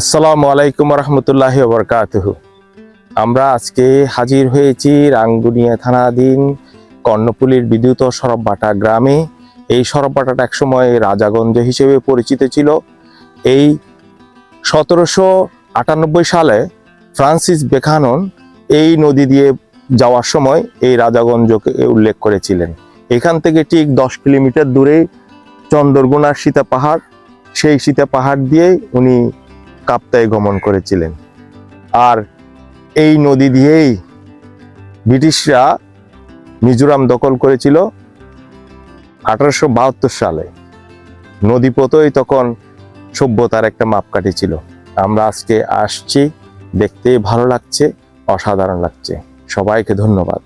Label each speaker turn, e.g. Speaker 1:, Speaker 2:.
Speaker 1: আসসালামু আলাইকুম রহমতুল্লাহ বরকাতহ আমরা আজকে হাজির হয়েছি রাঙ্গুনিয়া থানাধীন কর্ণপুলির বিদ্যুৎ সরববাটা গ্রামে। এই সরববাটাটা একসময় রাজাগঞ্জ হিসেবে পরিচিত ছিল। এই সতেরোশো আটানব্বই সালে ফ্রান্সিস বেখানন এই নদী দিয়ে যাওয়ার সময় এই রাজাগঞ্জকে উল্লেখ করেছিলেন। এখান থেকে ঠিক দশ কিলোমিটার দূরে চন্দরগুনার সীতা পাহাড়, সেই সীতা পাহাড় দিয়েই উনি কাপ্তায় গমন করেছিলেন। আর এই নদী দিয়েই ব্রিটিশরা মিজোরাম দখল করেছিল আঠারোশো বাহাত্তর সালে। নদীপথই তখন সভ্যতার একটা মাপকাঠি ছিল। আমরা আজকে আসছি দেখতে ভালো লাগছে, অসাধারণ লাগছে। সবাইকে ধন্যবাদ।